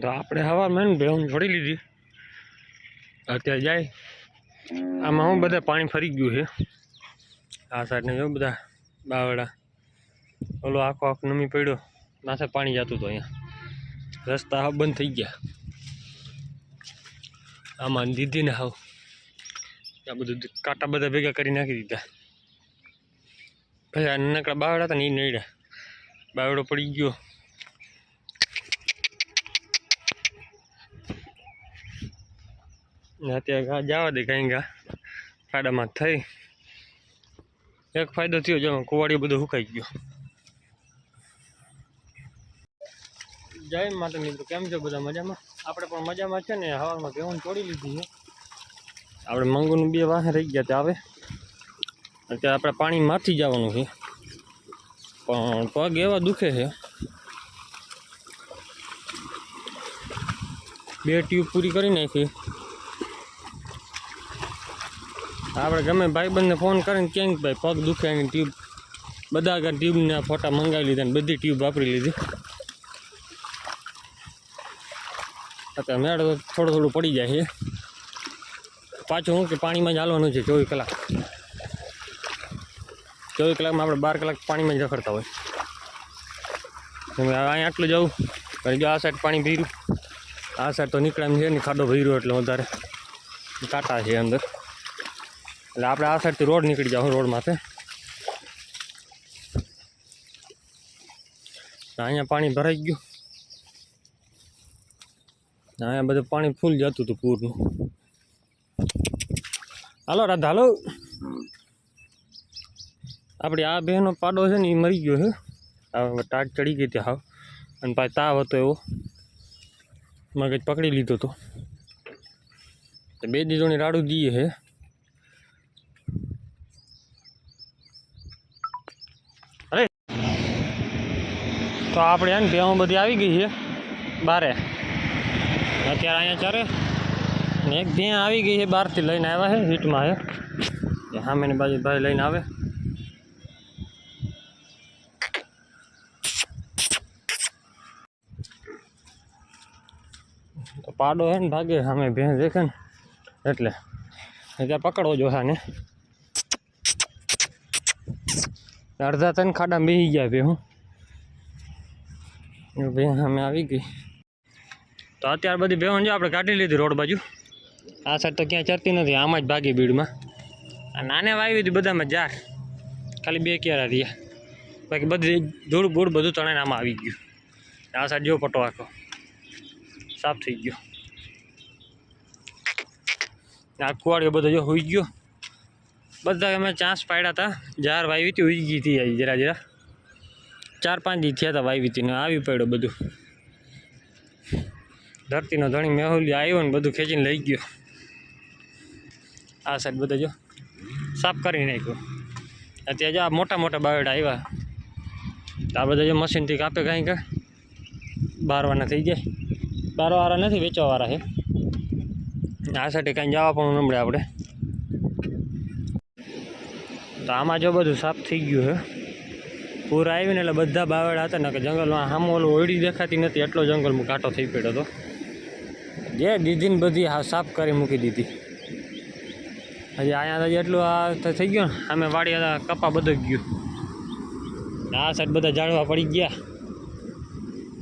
તો આપણે હવા મેં ભેળું છોડી લીધી. અત્યારે જાય. આમાં હું બધા પાણી ફરી ગયું છે. આ સાઈડને જો બધા બાવડા ઓલો આખો આખો નમી પડ્યો. નાસે પાણી જતું હતું અહીંયા. રસ્તા હાવ બંધ થઈ ગયા. આમાં દીધીને હાવ. આ બધું કાંટા બધા ભેગા કરી નાખી દીધા. ભાઈ, આ નાનકડા બાવડા હતા ને એ નડ્યા. બાવડો પડી ગયો. અત્યારે જવા દે કાંઈ ઘા ખાડામાં થઈ. એક ફાયદો થયો જો કુવાડીઓ બધું સુકાઈ ગયો. જય માતા મિત્રો, કેમ છો બધા મજામાં? આપણે પણ મજામાં છે ને, હવામાં ઘઉં તોડી લીધી છે. આપણે મંગુનું બે વાહ રહી ગયા ત્યાં આવે અત્યારે આપણે પાણીમાંથી જવાનું છે. પણ પગ એવા દુખે છે. બે ટ્યુબ પૂરી કરી નાખી. આપણે ગમે ભાઈબંધને ફોન કરીને ક્યાંક ભાઈ પગ દુખે એની ટ્યુબ બધા આગળ ટ્યુબના ફોટા મંગાવી લીધા ને બધી ટ્યુબ વાપરી લીધી. અત્યારે મેળ તો થોડું થોડું પડી જાય છે. પાછું શું કે પાણીમાં જ હાલવાનું છે, ચોવીસ કલાક. ચોવીસ કલાકમાં આપણે બાર કલાક પાણીમાં જ રખડતા હોય. હવે અહીંયા આટલું જવું અને જો આ સાઈડ પાણી ભર્યું. આ સાઈડ તો નીકળે એમ છે ને ખાડો ભર્યો એટલે વધારે. કાંટા છે અંદર. એટલે આપણે આ સાઈડથી રોડ નીકળી જાવ રોડ માથે. અહીંયા પાણી ભરાઈ ગયું. અહીંયા બધું પાણી ફૂલ જતું હતું પૂરનું. હાલો, રાધા, હાલો. આપણી આ બહેનો પાડો છે ને એ મરી ગયો છે. હવે ટાટ ચડી ગઈ હતી હાવ. અને પાછી તાવ હતો એવો. મગજ પકડી લીધો હતો. બે દીધોની રાડું દઈએ છે. તો આપણે એને ભેહું બધી આવી ગઈ છે બારે. અત્યારે અહીંયા ચારે ને એક ભેં આવી ગઈ છે બહારથી લઈને આવ્યા છે હીટમાં છે. સામેની બાજુ ભાઈ લઈને આવે. તો પાડો હે ને ભાગે, સામે ભેં દેખે ને, એટલે ત્યાં પકડવો જો ને અડધા ત્રણ ખાડા બેસી ગયા બે હું અમે આવી ગઈ. તો અત્યારે બધી બેહન જો આપણે કાઢી લીધી રોડ બાજુ. આ સાઈડ તો ક્યાંય ચરતી નથી, આમાં જ ભાગી ભીડમાં. આ નાને વાવી હતી બધામાં જાર. ખાલી બે ક્યારા રહ્યા. બાકી બધી ધૂળ બૂળ બધું તણાઈને આમાં આવી ગયું. આ સાઈડ જો પટો આખો. સાફ થઈ ગયો. આ કુવાડીઓ બધો જો હોઈ ગયો. બધા અમે ચાન્સ પાડ્યા હતા. જાર વાવી હતી ઉઈ ગઈ હતી જરા જરા ચાર પાંચ દી થયા હતા વાવી હતી ને આવી પડ્યો બધું. ધરતીનો ધણી મેહુલી આવ્યો ને બધું ખેંચીને લઈ ગયો. આ સાઈડ બધા જો સાફ કરી નાખ્યો. અત્યારે જો આ મોટા મોટા બાયોડા આવ્યા. તો આ બધા જો મશીનથી કાપે કાંઈ કાં? બારવાના થઈ જાય બારવાળા નથી, વેચવાવાળા છે. આ સાઈડે કાંઈ જવા પણ નમડે આપણે. તો આમાં જો બધું સાફ થઈ ગયું છે પૂર આવીને એટલે બધા બાવળા હતા ને કે જંગલમાં સામો ઓલું ઓયડી દેખાતી નથી, એટલો જંગલમાં કાંટો થઈ પડ્યો હતો. જે દીદીને બધી હા સાફ કરી મૂકી દીધી. હજી અહીંયા હજી એટલું આ થઈ ગયું ને અમે વાડી હતા કપા બધું ગયું. આ સાઈડ બધા ઝાડવા પડી ગયા.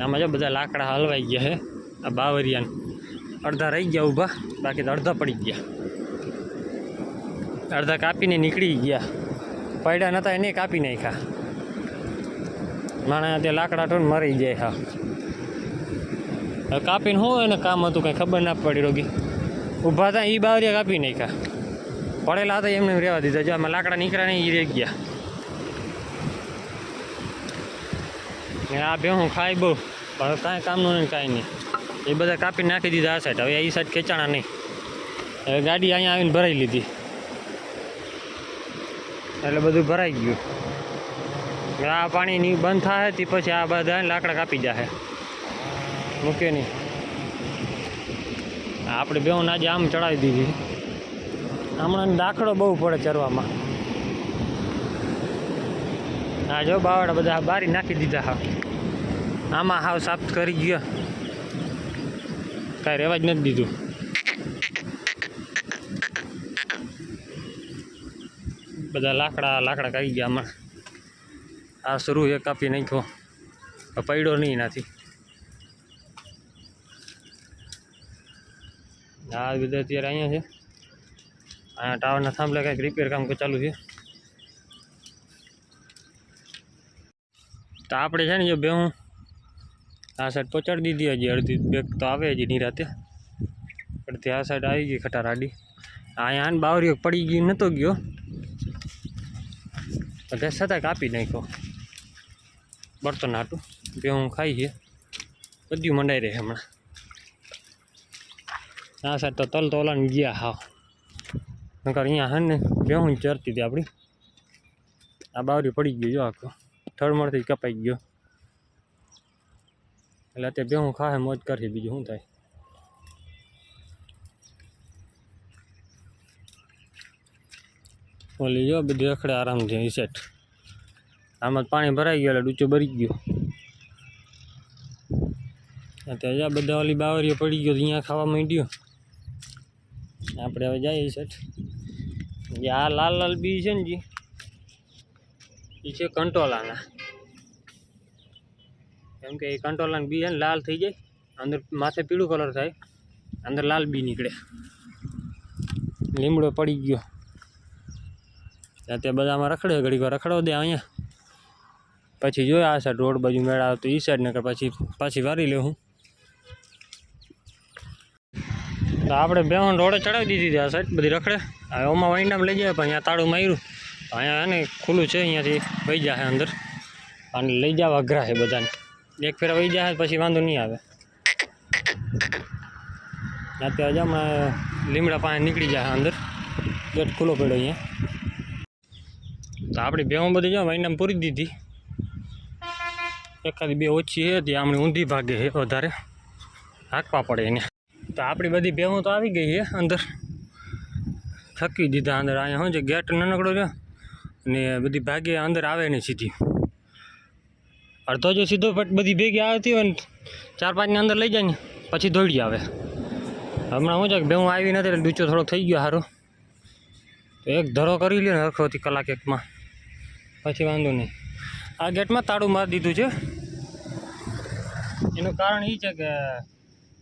આમાં જો બધા લાકડા હલવાઈ ગયા હે, આ બાવરિયાને. અડધા રહી ગયા ઊભા, બાકી તો અડધા પડી ગયા. અડધા કાપીને નીકળી ગયા. પડ્યા નહોતા એને કાપી નાખ્યા. માણસ તે લાકડા ટોન મરી જાય હા. કાપીને શું એને કામ હતું કંઈ ખબર ના પડી રોગી. ઊભા હતા એ બાવરિયા કાપી નાખ્યા. પડેલા હતા એમને રહેવા દીધા. જો આમાં લાકડા નીકળ્યા નહીં એ રહી ગયા. આ ભેહું ખાઈ બહુ. પણ કાંઈ કામનું નહીં કાંઈ નહીં. એ બધા કાપી નાખી દીધા આ સાઈડ હવે એ સાઈડ ખેંચાણા નહીં. હવે ગાડી અહીંયા આવીને ભરાઈ લીધી. એટલે બધું ભરાઈ ગયું. આ પાણી ની બંધ થાય તે પછી આ બધા લાકડા કાપી જશે મૂકે નહીં. આપણે બે આજે આમ ચડાવી દીધી. હમણાં દાખલો બહુ પડે ચરવામાં. હા જો બાવડા બધા બારી નાખી દીધા હા. આમાં હાવ સાફ કરી ગયા. કાંઈ રહેવા જ નથી દીધું. બધા લાકડા લાકડા કરી ગયા આમાં આ શરૂ એ કાપી નાખ્યો. પડ્યો નહીં એનાથી. આ બધા અત્યારે અહીંયા છે. અહીંયા ટાવરના થાંભલે કંઈક રિપેર કામ ચાલુ છે. તો આપણે છે ને જો બે હું આ સાઈડ પહોંચાડી દીધી હજી અડધી. બેગ તો આવે હજી નિરાતે અડધી આ સાઈડ આવી ગઈ ખટાર આડી. અહીંયા આને બાવરીઓ પડી ગઈ નહોતો ગયો. બધા છતાં કાપી નાખ્યો. બર્તન હાટું બે હું ખાઈ છે. બધું મંડાઈ રહે હમણાં. આ સાઈડ તો તલ તોલાને ગયા હા નકર અહીંયા હે ને બેહું ચરતી હતી આપણી આ બાવરી પડી ગયું જો આખો. થળમળથી કપાઈ ગયો. એટલે તે હું ખાહે, મોજ કરશે બીજું શું થાય. ઓલી જો, બધી રખડે આરામથી એ સેટ આમાં પાણી ભરાઈ ગયું એટલે ડૂચો ભરી ગયો. જા, બધા ઓલી બાવરીઓ પડી ગયો અહીંયા ખાવા માંડ્યો. આપણે હવે જઈએ જે આ લાલ લાલ બી છે ને જી એ છે કંટોલાના. કેમ કે એ કંટોલાના બી છે ને, લાલ થઈ જાય, અંદર માથે પીળું કલર થાય, અંદર લાલ બી નીકળે. લીમડો પડી ગયો. ત્યાં તે બધામાં રખડે ઘડીક રખડો દે અહીંયા. પછી જોયા આ સાઈડ રોડ બાજુ મેળા તો એ સાઈડ ને પછી, પાછી વારી લે હું. તો આપણે બે રોડે ચડાવી દીધી હતી આ સાઈડ બધી રખડે. હવે ઓમાં વાઈંડામાં લઈ જાય, પણ અહીંયા તાળું માર્યું. અહીંયા એને ખુલ્લું છે, અહીંયાથી વહી જાય અંદર. અને લઈ જવા અઘરા છે બધાને. એક ફેરા વહી જાય પછી વાંધો નહીં આવે. અત્યારે હમણાં લીમડા પાસે નીકળી જાય અંદર. ગેટ ખુલ્લો પડ્યો અહીંયા. તો આપણી ભેહું બધી જો વાઈન્ડામાં પૂરી દીધી. એકાદી બે ઓછી છે હમણાં ઊંધી ભાગે છે વધારે. હાંકવા પડે એને. તો આપણી બધી ભેહું તો આવી ગઈ છે અંદર. થકી દીધા અંદર. અહીંયા શું છે, ગેટ નાનકડો છે ને બધી ભાગે અંદર આવે નહીં સીધી. અડધો જો સીધો ફટ બધી ભેગી આવતી હોય ને, ચાર પાંચની અંદર લઈ જાય ને, પછી દોડી આવે. હમણાં શું છે કે ભેહું આવી નથી, એટલે ડૂચો થોડો થઈ ગયો સારો તો એક ધરો કરી લે ને હરખોથી કલાક એકમાં. પછી વાંધો નહીં. આ ગેટમાં તાળું મારી દીધું છે. એનું કારણ એ છે કે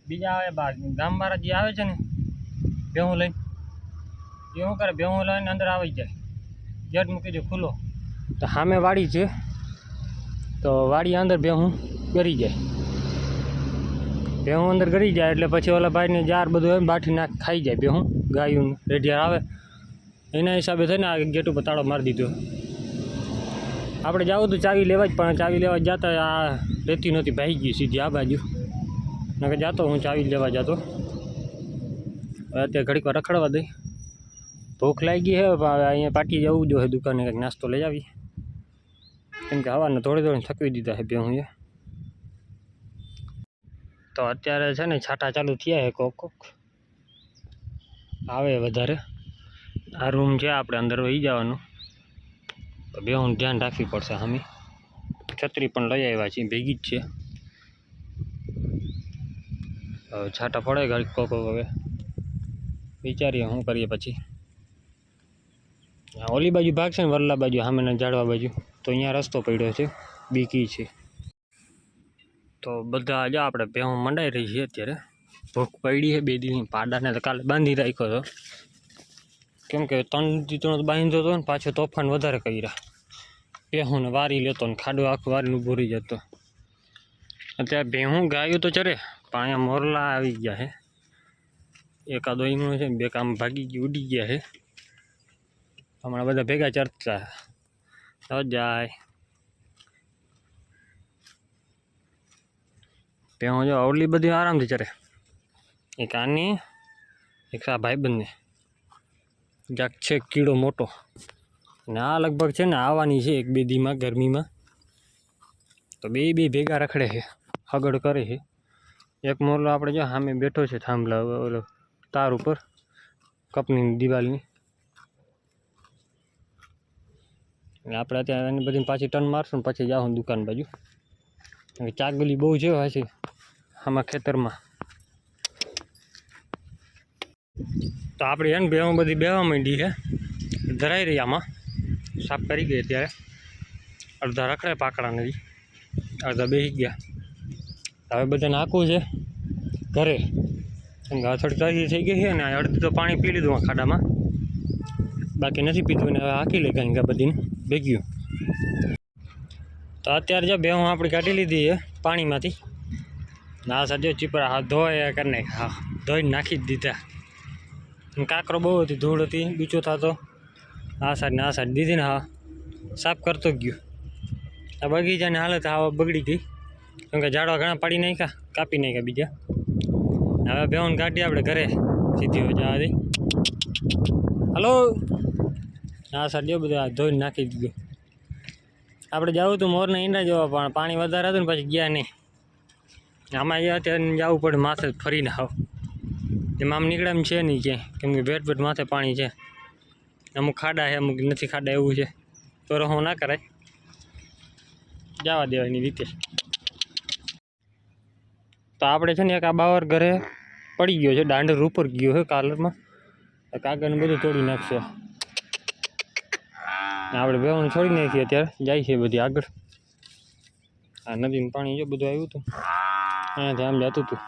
બીજા આવે ગામવાળા જે આવે છે ને ભેહું લઈને એ શું કરે ભેહું લઈને અંદર આવી જાય. ગેટ મૂકી દે ખુલ્લો. તો સામે વાડી છે. તો વાડી અંદર ભેહું ગરી જાય. ભેહું અંદર ગરી જાય એટલે પછી ઓલા ભાઈને જાર બધું એમ બાઠી નાખ ખાઈ જાય ભેહું. ગાયું રેઢિયાર આવે. એના હિસાબે થઈને આ ગેટ ઉપર તાળો મારી દીધો. આપણે જવું તો ચાવી લેવા જ પણ ચાવી લેવા જતા આ રહેતી નહોતી, ભાઈ ગઈ સીધી આ બાજુ. નકર જાતો હું ચાવી લેવા જતો. હવે અત્યારે ઘડીક વાર રખડવા દઈ. ભૂખ લાગી છે પણ હવે અહીંયા પાટી જવું જોઈએ દુકાને, કંઈક નાસ્તો લઈ આવી. કેમ કે હવાને થોડી થોડી થકવી દીધા છે બે હું એ. તો અત્યારે છે ને છાંટા ચાલુ થયા છે કોક કોક. આવે વધારે. આ રૂમ છે, આપણે અંદર વહી જવાનું. તો બે હું ધ્યાન રાખવી પડશે અમે છત્રી પણ લઈ આવ્યા છીએ, ભેગી જ છે. છાટા પડે ઘડી કોક હવે. વિચારીએ શું કરીએ પછી. ઓલી બાજુ ભાગ છે ને વરલા બાજુ સામેના ઝાડવા બાજુ. તો અહીંયા રસ્તો પડ્યો છે, બીકી છે. તો બધા જ આપણે ભેહું મંડાઈ રહી છે અત્યારે. ભૂખ પડી છે બે દિવસની પાડાને તો કાલે બાંધી રાખ્યો હતો. કેમ કે ત્રણ દી ત્રણ બાંધ્યો હતો ને પાછો તોફાન વધારે કર્યા. ભેહું ને વારી લેતો ને ખાડો આખું વારીને ઊભો રહી જતો. અત્યારે ભેહું ગાયું તો ચરે, પણ અહીંયા મોરલા આવી ગયા છે એકાદો ઈમણો છે ને બે કામ ભાગી ગઈ ઉડી ગયા છે હમણાં બધા ભેગા ચરતા. તો જાય. ભેહું જો અવલી બધી આરામથી ચરે. એક આની, એક આ ભાઈબંધને જાક છે કીડો મોટો. ને આ લગભગ છે ને આવવાની છે એક બે દીમાં ગરમીમાં. તો બે બે ભેગા રખડે છે, હગડ કરે છે. એક મોરલો આપણે જો સામે બેઠો છે થાંભલા, ઓલો તાર ઉપર, કપની દિવાલની. ને આપણે અત્યારે એની બધી પાછી ટર્ન મારશું ને પછી જાઉં દુકાન બાજુ. ચાગલી બહુ છે પાછી આમાં ખેતરમાં. તો આપણી એને બેવા બધી બેવા માંડી છે. ધરાઈ રહી આમાં. સાફ કરી ગઈ અત્યારે. અડધા રખડે પાકડા નથી અડધા બેસી ગયા. હવે બધાને આખું છે ઘરે. અથડ તાજી થઈ ગઈ છે ને અડધું તો પાણી પી લીધું ખાડામાં. બાકી નથી પીધું ને હવે હાકી લે કારણ કે બધીને ભેગ્યું. તો અત્યારે જો બે હું આપણી કાઢી લીધી છે પાણીમાંથી. ના સાજો ચીપરા હાથ ધોયા કરી હા, ધોઈને નાખી જ દીધા. અને કાંકરો બહુ હતી, ધૂળ હતી બીચો થતો. આ સાઈડ ને આ સાઈડ દીધી ને હા. સાફ કરતો ગયો. આ બગીચાની હાલત આવા બગડી ગઈ. કેમ કે ઝાડવા ઘણા પાડી નાખ્યા, કાપી નાખ્યા બીજા. હવે બેહોન કાઢીએ આપણે ઘરે, સીધી હોય જવાથી હલો? હા સર જો બધું ધોઈને નાખી દીધું. આપણે જવું હતું મોરના ઈંડા જોવા, પણ પાણી વધારે હતું ને પછી ગયા નહીં. આમાં એ અત્યારે જવું પડે માથે ફરીને આવ એમાં આમ નીકળે એમ છે નહીં કે, કેમ કે ભેટ ભેટ માથે પાણી છે. અમુક ખાડા છે, અમુક નથી ખાડા એવું છે. તો રહો ના કરાય. જવા દેવાની રીતે. તો આપણે છે ને એક આ બાવર ઘરે પડી ગયો છે દાંડર ઉપર ગયો છે કાલરમાં કાગળને બધું તોડી નાખશે. આપણે બેવાનું છોડી નાખીએ અત્યારે. જાય છે બધી આગળ. આ નદીનું પાણી જો બધું આવ્યું હતું. અહીંયાથી આમ જતું હતું.